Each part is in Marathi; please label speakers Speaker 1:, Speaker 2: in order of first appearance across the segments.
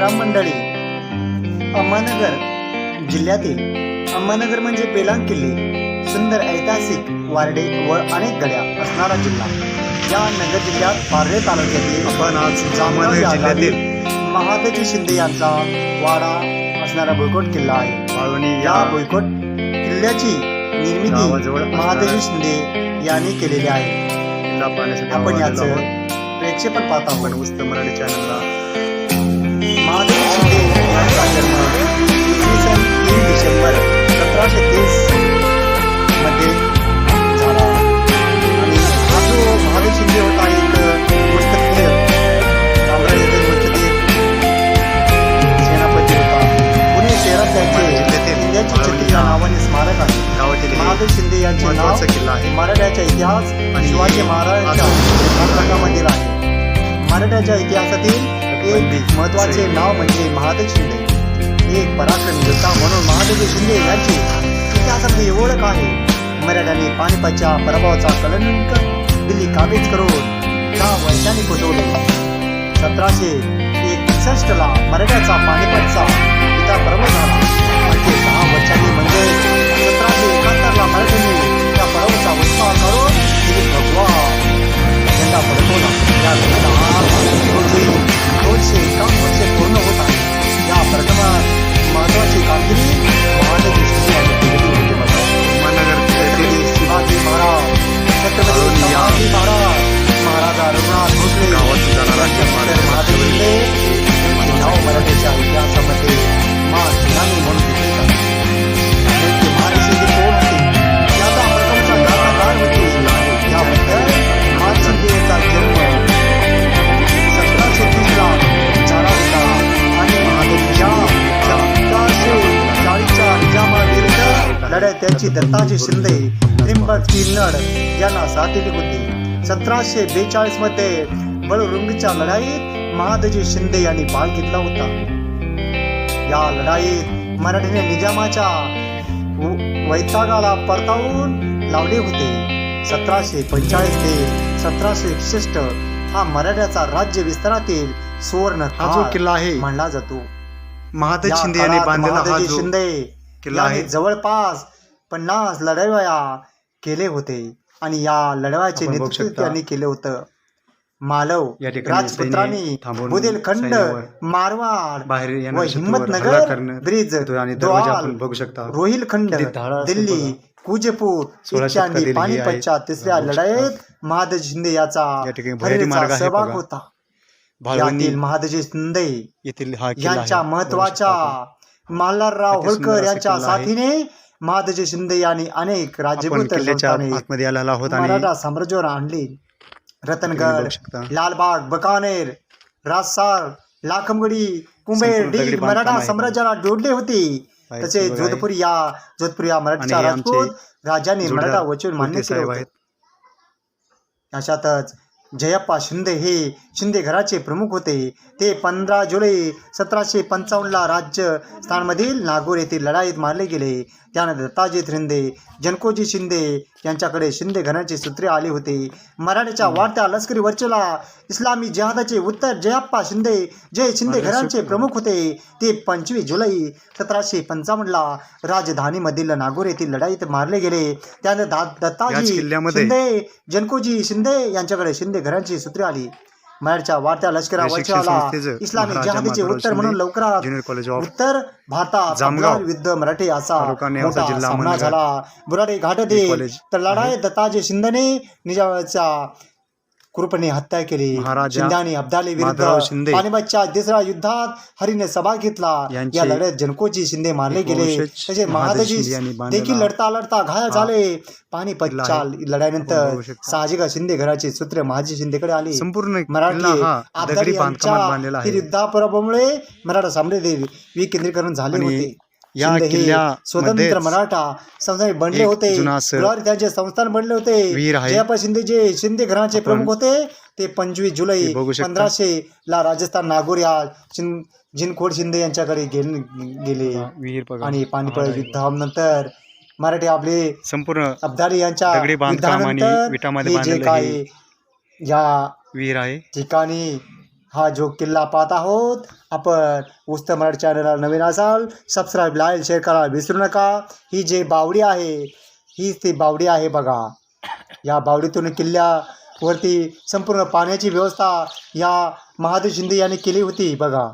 Speaker 1: राम मंडळी अहमदनगर जिल्ह्यातील अहमदनगर म्हणजे बेलांग किल्ले सुंदर ऐतिहासिक वारडे व अनेक गड्या असणारा जिल्हा. या नगर जिल्ह्यात पारडे तालुक्यातील
Speaker 2: आपण आज
Speaker 1: गावी
Speaker 2: जिल्ह्यातील
Speaker 1: महादजी शिंदे यांचा वाडा असणारा भुईकोट किल्ला आहे.
Speaker 2: बाळवणी
Speaker 1: या भुईकोट किल्ल्याची निर्मिती महादजी शिंदे यांनी केलेली आहे. आपण याचं. प्रेक्षेपण पाहत
Speaker 2: आपण
Speaker 1: आहोत
Speaker 2: उस्त मराठी चॅनलला
Speaker 1: महादेव शिंदे यांचा जन्म इसवी सन तीन डिसेंबर सतराशे तीसमध्ये झाला आणि हा जो महादेव शिंदे होता एक मुस्तकीय साम्राज्यातील मुस्तकीय सेनापती होता पुणे शहरात त्यांचे
Speaker 2: जिल्ह्यातील
Speaker 1: इंडियाची छत्री या नावाने स्मारक आहे महादेव शिंदे यांचे नाव
Speaker 2: किल्ला आहे
Speaker 1: मराठ्याचा इतिहास
Speaker 2: आणि
Speaker 1: शिवाजी महाराजांच्या नाटकामधील आहे मराठ्याच्या इतिहासातील एक महत्त्वाचे नाव म्हणजे महादेव शिंदे. एक पराक्रम योद्धा म्हणून महादेव शिंदे यांची इतिहासामध्ये ओळख आहे. मराठ्यांनी पानिपतच्या प्रभावाचा कलंक दिल्ली काबीज करून दहा वर्षांनी पोचवले सतराशे एकसष्ट ला मराठ्याचा पानिपतचा पिता पराभव झाला. म्हणजे दहा वर्षांनी म्हणजे सतराशे एकाहत्तर ला मराठ्यांनी त्या प्रभावाचा उत्साह करून दिल्ली भगवा. झेंडा फडकवला या रोजी दोनशे एकावन्न वर्षे पूर्ण होत आहे. या प्रथमा महत्वाची कामगिरी त्यांची दत्ताजी शिंदे त्रिंबक किन्नड यांना साथ दिली होती सतराशे बेचाळीसमध्ये बळुरुंगच्या लढाईत महादजी शिंदे यांनी भाग घेतला होता. या लढाईत मराठीने निजामाच्या वैतागाला परतावून लावले होते. सतराशे पंचाळीस ते सतराशे एकसष्ट हा मराठ्याचा राज्य विस्तारातील सुवर्ण
Speaker 2: किल्ला आहे
Speaker 1: मानला जातो.
Speaker 2: महादेव
Speaker 1: या
Speaker 2: शिंदे यांनी बांधलेला हा
Speaker 1: महादजी
Speaker 2: जो
Speaker 1: शिंदे
Speaker 2: किल्ला आहे
Speaker 1: जवळपास पन्नास लढाया केले होते आणि या लढवायचे नेतृत्व. त्यांनी केले होतं मालव राजपुत्रांनी बुंदेलखंड मारवाड
Speaker 2: बाहेर
Speaker 1: व
Speaker 2: करणं
Speaker 1: ब्रिज
Speaker 2: बघू शकता
Speaker 1: रोहिलखंड
Speaker 2: धाडा असेल
Speaker 1: दिल्ली. कुजपूर इत्यादी. तिसऱ्या लढाईत महादजी शिंदे याचा सहभाग. होता यातील महादजी शिंदे
Speaker 2: येथील.
Speaker 1: यांच्या
Speaker 2: महत्त्वाच्या.
Speaker 1: मल्हारराव होळकर यांच्या. साथीने महादजी शिंदे यांनी अनेक राज्यभूत
Speaker 2: आतमध्ये आलेला आणि
Speaker 1: मराठा साम्राज्यावर आणली रतनगड. लालबाग बकानेर राजसार लाखमगडी कुंभेर डी मराठा. साम्राज्याला जोडले होते तसे. जोधपूर या जोधपूर या
Speaker 2: आमचे
Speaker 1: राजपूत राजांनी मराठा वचन मान्य केले होते अशातच जयप्पा शिंदे हे शिंदे घराचे प्रमुख होते. ते पंधरा जुलै सतराशे पंचावन्नला राजस्थानमधील नागोर येथील लढाईत मारले गेले. त्यानंतर दत्ताजी शिंदे जनकोजी शिंदे यांच्याकडे शिंदे घराण्याचे सूत्रे आले होते. मराठ्याच्या वाढत्या लष्करी वरचेला इस्लामी जिहादाचे उत्तर जयप्पा शिंदे जे शिंदे घराण्याचे प्रमुख होते ते पंचवीस जुलै सतराशे पंचावन्नला राजधानीमधील नागोर येथील लढाईत मारले गेले. त्यानंतर दत्ताजी शिंदे जनकोजी शिंदे यांच्याकडे शिंदे घरांची सूत्रे आली. मराठच्या वाढत्या
Speaker 2: शिक्षण संस्थेचं
Speaker 1: इस्लामी जहादीचे उत्तर म्हणून लवकरात उत्तर भारतात विरुद्ध मराठी असा मोठा सामना. झाला बुराडे घाटात तर लढाई दत्ताजी शिंदेने निजामाच्या कृपणे हत्या केली. शिंद्याने अब्दाली विरुद्ध
Speaker 2: शिंदे
Speaker 1: पानिपतच्या तिसऱ्या युद्धात हरीने सभा घेतला. या लढ्यात जनकोजी शिंदे मारले गेले. तसे
Speaker 2: महादजी शिंदे
Speaker 1: देखील लढता लढता घायल झाले. पानिपतच्या
Speaker 2: शकता.
Speaker 1: साहजिक शिंदे घराचे सूत्र महाजी शिंदेकडे आली.
Speaker 2: संपूर्ण
Speaker 1: मराठी
Speaker 2: बांधकामात
Speaker 1: यांच्या मराठा साम्राज्य विकेंद्रीकरण झाले होते.
Speaker 2: या किल्ल्यामध्येच
Speaker 1: स्वतंत्र मराठा संस्थान बनले होते त्यांचे संस्थान बनले होते. जयप्पा शिंदे जे शिंदे घराण्याचे
Speaker 2: आपण
Speaker 1: प्रमुख होते. ते पंचवीस जुलै. पंधराशे ला राजस्थान नागोर या जिनखोड शिंदे यांच्याकडे गेले आणि पानिपत युद्धानंतर मराठी आपले
Speaker 2: संपूर्ण
Speaker 1: अब्दाली यांच्या जे काय या ठिकाणी हा जो किल्ला पाहत आहोत आपण उस्त मराठी चॅनलला नवीन असाल सबस्क्राईब लाईक शेअर करा विसरू नका. ही जे बावडी आहे हीच ती बावडी आहे बघा. या बावडीतून किल्ल्यावरती संपूर्ण पाण्याची व्यवस्था या महादेव शिंदे यांनी केली होती बघा.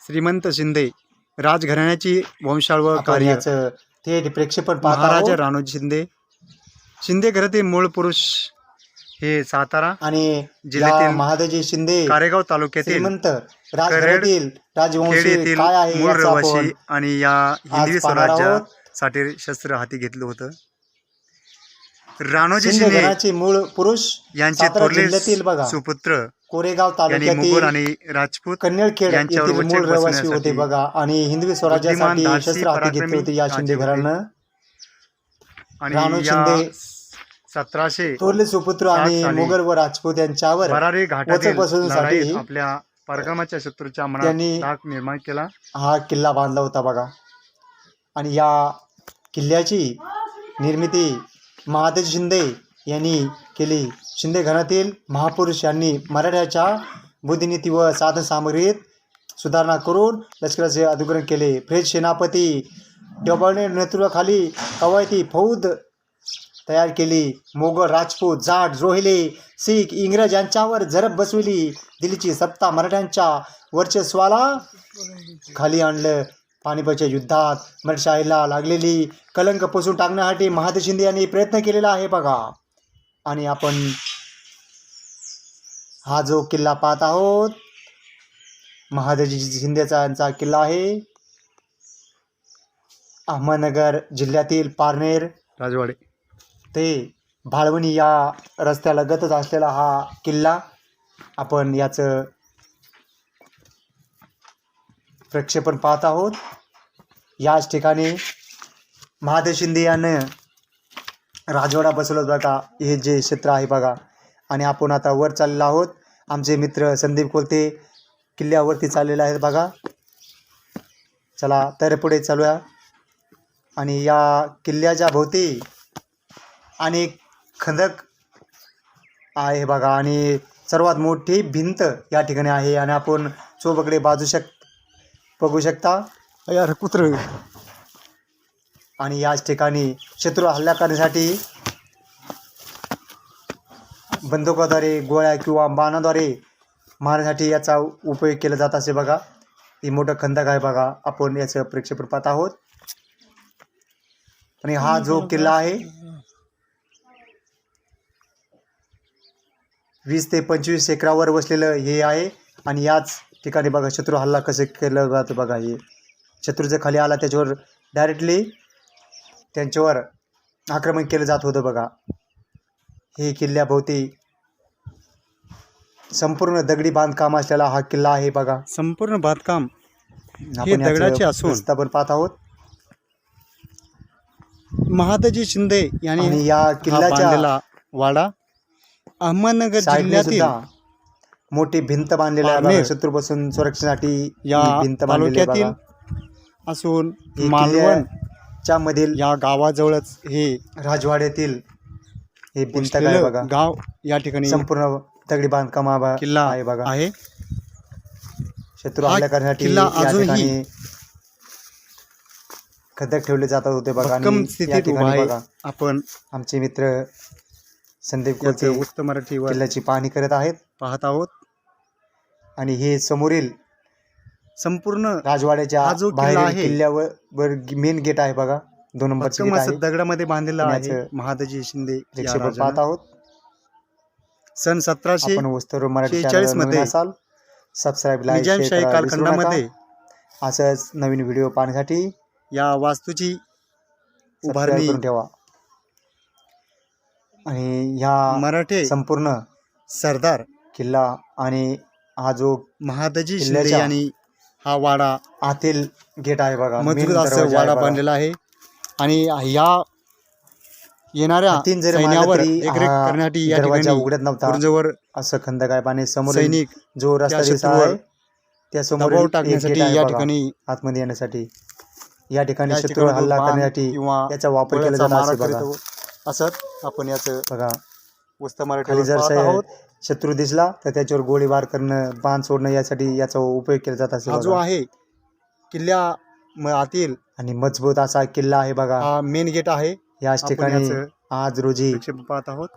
Speaker 2: श्रीमंत शिंदे राजघराण्याची वंशावळ
Speaker 1: आपण
Speaker 2: कार्य.
Speaker 1: याचं थेट प्रेक्षेपण
Speaker 2: महाराजा राणोजी शिंदे. शिंदे घरातील मूळ पुरुष हे सातारा
Speaker 1: आणि
Speaker 2: जिल्ह्यातील
Speaker 1: महादेवजी शिंदे
Speaker 2: कारेगाव तालुक्यातील
Speaker 1: श्रीमंत राजघरातील
Speaker 2: खेड
Speaker 1: राजवंशी
Speaker 2: येथील
Speaker 1: काय आहे
Speaker 2: मूळ
Speaker 1: याचं आपण
Speaker 2: रहिवासी आणि या हिंदवी
Speaker 1: पाहणार आहोत.
Speaker 2: स्वराज्यासाठी शस्त्र हाती घेतलं होतं राणोजी
Speaker 1: शिंदे
Speaker 2: शिंदे
Speaker 1: घराचे मूळ पुरुष
Speaker 2: यांचे
Speaker 1: सातारा
Speaker 2: थोरले
Speaker 1: जिल्ह्यातील बघा
Speaker 2: सुपुत्र
Speaker 1: कोरेगाव
Speaker 2: यांनी मुघल
Speaker 1: तालुक्यातील
Speaker 2: आणि राजपूत
Speaker 1: कन्नडखेड
Speaker 2: यांच्यावर
Speaker 1: येथील मूळ रहिवासी होते बघा आणि हिंदवी स्वराज्यासाठी
Speaker 2: धाडसी,
Speaker 1: शस्त्र हाती घेतली
Speaker 2: पराक्रमी
Speaker 1: होती या शिंदे
Speaker 2: राजे होते.
Speaker 1: घरानं
Speaker 2: आणि
Speaker 1: राणो
Speaker 2: या
Speaker 1: शिंदे
Speaker 2: सतराशे
Speaker 1: थोरले सुपुत्र आणि
Speaker 2: साली
Speaker 1: मुघल व राजपूत यांच्यावर
Speaker 2: घाटातील लढाईत आपल्या परगमाच्या शत्रूच्या मनात
Speaker 1: त्यांनी-
Speaker 2: धाक निर्माण केला.
Speaker 1: हा किल्ला बांधला होता बघा. आणि या किल्ल्याची निर्मिती महादेव शिंदे यांनी केली. शिंदे घरातील महापुरुष यांनी मराठ्याच्या बुद्धिनीती व साधन सामग्रीत सुधारणा करून लष्कराचे अधिग्रहण केले. फ्रेंच सेनापती डबलने नेतृत्वाखाली कवायती फौज तयार केली. मोगल राजपूत जाट रोहिले शीख इंग्रज यांच्यावर झरप बसविली. दिल्लीची सत्ता मराठ्यांच्या वर्चस्वाला खाली आणलं. पानिपतच्या युद्धात मराठशाहीला लागलेली कलंक पुसून टाकण्यासाठी महादेव शिंदे यांनी प्रयत्न केलेला आहे बघा. आणि आपण हा जो किल्ला पाहत आहोत महादेवजी शिंदेचा यांचा किल्ला आहे. अहमदनगर जिल्ह्यातील पारनेर
Speaker 2: राजवाडे.
Speaker 1: ते भाळवणी या रस्त्यालगतच असलेला हा किल्ला आपण याचं प्रक्षेपण पाहत आहोत. याच ठिकाणी महादेव शिंदे यानं राजवाडा बसवलं बघा हे जे क्षेत्र आहे बघा. आणि आपण आता वर चाललेलो आहोत. आमचे मित्र संदीप कोलते किल्ल्यावरती चाललेले आहेत बघा. चला तर पुढे चालूया. आणि या किल्ल्याच्या भोवती आणि खंदक आहे बघा. आणि सर्वात मोठी भिंत या ठिकाणी आहे आणि आपण चोबकडे बाजू शक बघू शकता.
Speaker 2: यार कुत्र.
Speaker 1: आणि याच ठिकाणी शत्रू हल्ला करण्यासाठी बंदुकाद्वारे गोळ्या किंवा बाणाद्वारे मारण्यासाठी याचा उपयोग केला जात असे बघा. ही मोठं खंदक आहे बघा. आपण याचं प्रेक्षेपण पाहत आहोत. आणि हा जो किल्ला आहे वीस ते पंचवीस एकरावर वसलेलं हे आहे. आणि याच ठिकाणी बघा शत्रू हल्ला कसं केलं जातं बघा हे. शत्रूचं खाली आला त्याच्यावर डायरेक्टली त्यांच्यावर आक्रमण केलं जात होतं बघा. हे किल्ल्याभोवती संपूर्ण दगडी बांधकाम असलेला हा किल्ला आहे बघा.
Speaker 2: संपूर्ण बांधकाम
Speaker 1: आपण याचं
Speaker 2: दगडाचे असून
Speaker 1: प्रस्थापन पाहत आहोत.
Speaker 2: महादाजी शिंदे यांनी
Speaker 1: आणि या
Speaker 2: हा
Speaker 1: किल्ल्याच्या
Speaker 2: बांधलेला वाडा अहमदनगर जिल्ह्यातील
Speaker 1: मोठी भिंत बांधलेली आहे बघा.
Speaker 2: पारनेर
Speaker 1: शत्रूपासून सुरक्षेसाठी
Speaker 2: या
Speaker 1: भिंत बांधलेली
Speaker 2: तालुक्यातील. असून मालवण
Speaker 1: किल्ल्याच्या मधील
Speaker 2: या गावाजवळच हे
Speaker 1: राजवाड्यातील हे भिंत बघा.
Speaker 2: गाव या ठिकाणी
Speaker 1: संपूर्ण दगडी बांधकाम
Speaker 2: किल्ला
Speaker 1: आहे बघा.
Speaker 2: आहे.
Speaker 1: शत्रू हल्ला करण्यासाठी
Speaker 2: किल्ला
Speaker 1: या ठिकाणी खदक ठेवले जातात होते बघा. बघा.
Speaker 2: आपण.
Speaker 1: आमचे मित्र संदीप कोलते
Speaker 2: याचं उत्तम मराठीवर
Speaker 1: किल्ल्याची पाहणी करत आहेत.
Speaker 2: पाहत आहोत.
Speaker 1: आणि हे समोरील
Speaker 2: संपूर्ण
Speaker 1: राजवाड्याच्या
Speaker 2: हा जो किल्ला आहे,
Speaker 1: किल्ल्यावर वर मेन गेट आहे बघा. दोन नंबरचं
Speaker 2: भक्कम
Speaker 1: गेट
Speaker 2: असं
Speaker 1: आहे.
Speaker 2: दगडामध्ये बांधलेलं आहे महादाजी शिंदे या
Speaker 1: प्रेक्षेपण
Speaker 2: राजानं.
Speaker 1: पाहत आहोत.
Speaker 2: सन सतराशे
Speaker 1: आपण वस्तूवर मराठी
Speaker 2: 46
Speaker 1: चॅनलवर नवीन
Speaker 2: मध्ये
Speaker 1: असाल सबस्क्राईब लाईक
Speaker 2: निजामशाही
Speaker 1: शेअर करा विसरू नका.
Speaker 2: कारखंडामध्ये
Speaker 1: असंच नवीन व्हिडिओ पाहण्यासाठी
Speaker 2: या वास्तूची उभारणी
Speaker 1: करून ठेवा. आणि ह्या
Speaker 2: मराठे
Speaker 1: संपूर्ण
Speaker 2: सरदार
Speaker 1: किल्ला आणि हा जो
Speaker 2: महादाजी शिंदे
Speaker 1: किल्ल्याच्या
Speaker 2: यांनी हा वाडा
Speaker 1: आतील गेट आहे बघा main
Speaker 2: मजबूत असं
Speaker 1: आहे
Speaker 2: वाडा
Speaker 1: बघा.
Speaker 2: बांधलेला आहे. आणि या येणाऱ्या
Speaker 1: तीन जरी मारलं
Speaker 2: सैन्यावर
Speaker 1: तरी हा
Speaker 2: करण्यासाठी या
Speaker 1: दरवाजा
Speaker 2: ठिकाणी
Speaker 1: उघडत नव्हता.
Speaker 2: गुरुजवर
Speaker 1: असं खंदक आहे आणि समोर
Speaker 2: सैनिक
Speaker 1: जो रस्ता
Speaker 2: त्या
Speaker 1: दिसत
Speaker 2: शत्रूवर
Speaker 1: आहे त्या समोर
Speaker 2: दबाव
Speaker 1: एक
Speaker 2: टाकण्यासाठी
Speaker 1: gate आहे
Speaker 2: या
Speaker 1: बघा,
Speaker 2: ठिकाणी
Speaker 1: आतमध्ये येण्यासाठी. या ठिकाणी
Speaker 2: या
Speaker 1: शत्रूवर
Speaker 2: ठिकाणी
Speaker 1: हल्ला
Speaker 2: बाण
Speaker 1: करण्यासाठी
Speaker 2: किंवा
Speaker 1: याचा वापर केला जात
Speaker 2: मारा
Speaker 1: असे बघा.
Speaker 2: करीत असत. आपण याचं
Speaker 1: बघा.
Speaker 2: वस्त
Speaker 1: खाली
Speaker 2: मराठी
Speaker 1: जर स-
Speaker 2: आहोत.
Speaker 1: शत्रू दिसला तर त्याच्यावर गोळीबार करणं बाण सोडणं यासाठी याचा उपयोग केला जात असे
Speaker 2: हा जो
Speaker 1: बघा.
Speaker 2: आहे किल्ल्या म- आतील
Speaker 1: आणि मजबूत असा किल्ला आहे बघा.
Speaker 2: हा मेन गेट आहे.
Speaker 1: याच
Speaker 2: आपण
Speaker 1: ठिकाणी
Speaker 2: याचं
Speaker 1: आज रोजी
Speaker 2: पाहत आहोत.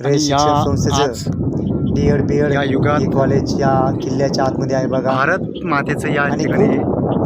Speaker 1: रे
Speaker 2: आणि
Speaker 1: शिक्षण
Speaker 2: या
Speaker 1: संस्थेचं डीएड बीएड
Speaker 2: या युगात
Speaker 1: हे कॉलेज या किल्ल्याच्या आतमध्ये आहे बघा.
Speaker 2: भारत मातेचं या
Speaker 1: आणि
Speaker 2: ठिकाणी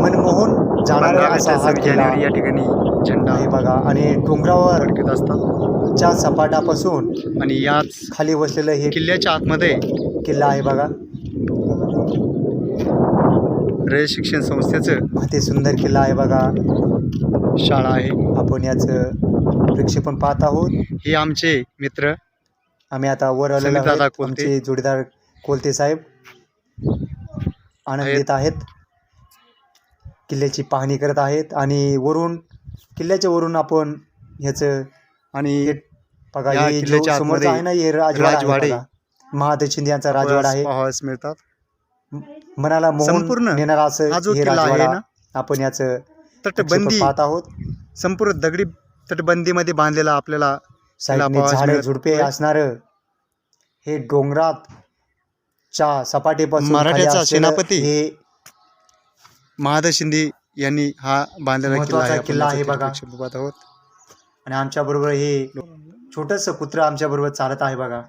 Speaker 1: मनमोहन जाणारा
Speaker 2: पंधरा
Speaker 1: असा हा
Speaker 2: सव्वीस
Speaker 1: किल्ला
Speaker 2: जानेवारी या ठिकाणी झेंडा.
Speaker 1: आहे बघा आणि डोंगरावर
Speaker 2: फडकत असतात.
Speaker 1: च्या सपाटापासून
Speaker 2: आणि याच
Speaker 1: खाली बसलेलं हे
Speaker 2: किल्ल्याच्या आतमध्ये
Speaker 1: किल्ला आहे बघा.
Speaker 2: रे शिक्षण संस्थेचं
Speaker 1: अति सुंदर किल्ला आहे बघा.
Speaker 2: शाळा आहे.
Speaker 1: आपण याचं प्रक्षेपण पाहत आहोत.
Speaker 2: हे आमचे मित्र.
Speaker 1: आम्ही आता वर आलेलो. आमचे जोडीदार कोलते साहेब आनंदित आहेत. किल्ल्याची पाहणी करत आहेत. आणि वरून किल्ल्याच्या वरून आपण ह्याचं
Speaker 2: आणि
Speaker 1: बघा
Speaker 2: या
Speaker 1: हे जो
Speaker 2: किल्ल्याच्या
Speaker 1: समोरचा
Speaker 2: आतमध्ये
Speaker 1: आहे ना हे राजवाडा आहे
Speaker 2: राजवाडे.
Speaker 1: बघा. महादेव शिंदे यांचा राजवाडा आहे
Speaker 2: पाहावयास मिळतात
Speaker 1: मनाला मोहून
Speaker 2: संपूर्ण
Speaker 1: नेणारा असं
Speaker 2: हा जो
Speaker 1: हे
Speaker 2: किल्ला आहे
Speaker 1: राजवाडा
Speaker 2: ना,
Speaker 1: आपण याचं
Speaker 2: तटबंदी
Speaker 1: प्रक्षेपण पाहत आहोत
Speaker 2: संपूर्ण दगडी तटबंदीमध्ये बांधलेला आपल्याला
Speaker 1: साईडने
Speaker 2: पाहावयास
Speaker 1: झाडे
Speaker 2: मिळत
Speaker 1: झुडपे. असणारं हे डोंगरात च्या सपाटीपासून खाली
Speaker 2: मराठ्याचा
Speaker 1: असलेलं
Speaker 2: सेनापती
Speaker 1: हे
Speaker 2: महादेव शिंदे यांनी हा बांधलेला किल्ला
Speaker 1: महत्त्वाचा
Speaker 2: आहे आपण
Speaker 1: किल्ला आहे बघा.
Speaker 2: प्रक्षेप आहोत.
Speaker 1: आणि आमच्या बरोबर हे छोटस कुत्र आमच्या बरोबर चालत आहे बघा.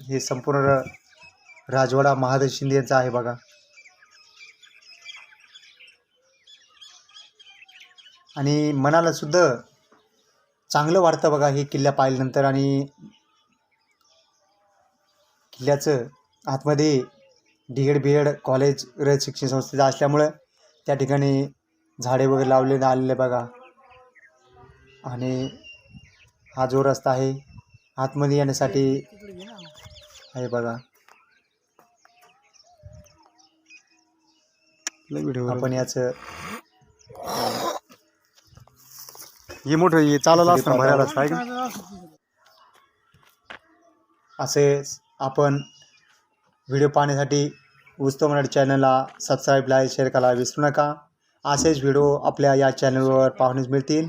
Speaker 1: हे संपूर्ण राजवाडा महादेव शिंदे यांचा आहे बघा. आणि मनाला सुद्धा चांगलं वाटतं बघा हे किल्ला पाहिल्यानंतर आणि किल्ल्याचं आतमध्ये D Ed B Ed college Rayat Shikshan संस्थेचं असल्यामुळं त्या ठिकाणी झाडे वगैरे लावले आलेले बघा. आणि हा जो रस्ता आहे आतमध्ये येण्यासाठी आहे बघा. आपण याचं
Speaker 2: हे मोठं हे चाललं असतं
Speaker 1: थोडी
Speaker 2: भरायला
Speaker 1: पाहता.
Speaker 2: असतं आहे का?
Speaker 1: असे आपण व्हिडिओ पाहण्यासाठी उत्सव मराठी चॅनलला सबस्क्राईब लाईक शेअर करायला विसरू नका. असेच व्हिडिओ आपल्या या चॅनलवर पाहण्यास मिळतील.